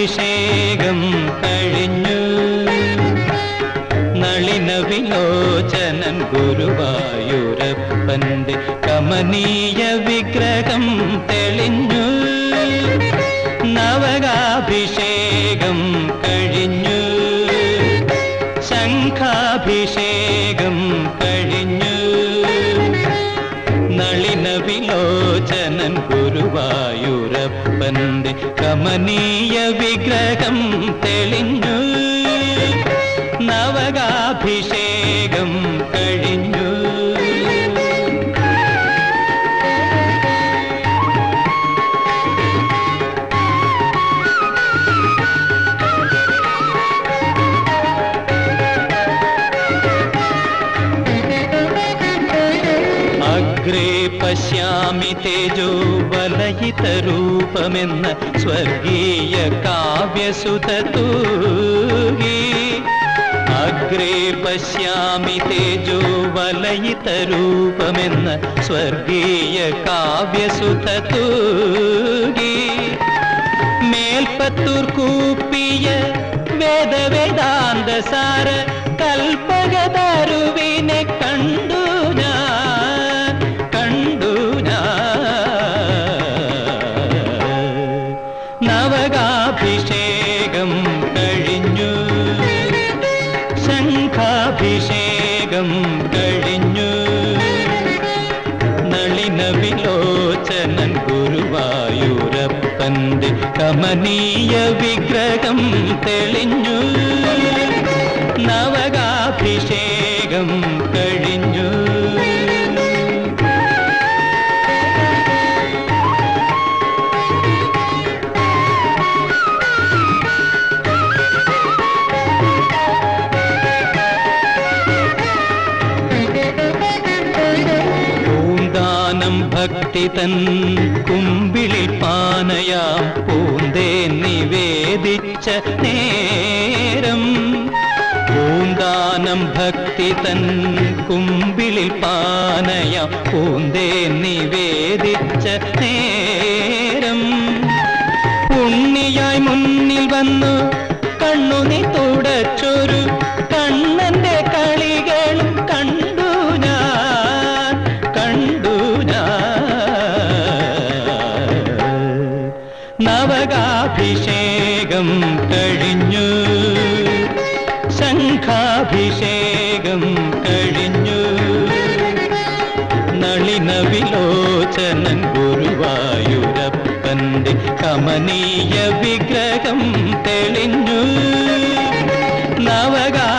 ശംഖാഭിഷേകം കഴിഞ്ഞു. നളിന വിലോചനൻ ഗുരുവായൂരപ്പന്റെ കമനീയ വിഗ്രഹം തെളിഞ്ഞു. നവകാഭിഷേകം കഴിഞ്ഞു. ശംഖാഭിഷേകം കഴിഞ്ഞു. നളിന വിലോചനൻ കമനീയ വിഗ്രഹം തെളിഞ്ഞു നവകാഭിഷേകം കഴിഞ്ഞു. പശ്യാമി തേജോ വലയിതരൂപമെന്ന സ്വർഗീയ കാവ്യസുതൂകി അഗ്രേ പശ്യാമി തേജോ വലയിതരൂപമെന്ന സ്വർഗീയ കാവ്യസുതൂകി മേൽപ്പത്തൂർ കൂപ്പിയ വേദവേദാന്ത സാര കൽപ്പകതരുവിനെ നവകാഭിഷേകം കഴിഞ്ഞു. ശംഖാഭിഷേകം കഴിഞ്ഞു. നളിന വിലോചനൻ ഗുരുവായൂരപ്പന്റെ കമനീയ വിഗ്രഹം തെളിഞ്ഞു. ഭക്തി തൻ കുമ്പിളിൽ പാനയാം പൂന്തേ നിവേദിച്ച നേരം. പൂന്താനം ഭക്തി തൻ കുമ്പിളിൽ പാനയാം പൂന്തേ നിവേദിച്ച നേരം. പുണ്യായി മുന്നിൽ വന്നു കണ്ണുനി തുടച്ചൊരു കണ്ണന്റെ ഷഡ്ജംഗം കഴിഞ്ഞു. ശംഖാഭിഷേകം കഴിഞ്ഞു. നളിനവിലോചനൻ ഗുരുവായൂരപ്പന്റെ കമനീയ വിഗ്രഹം തെളിഞ്ഞു. നവകാ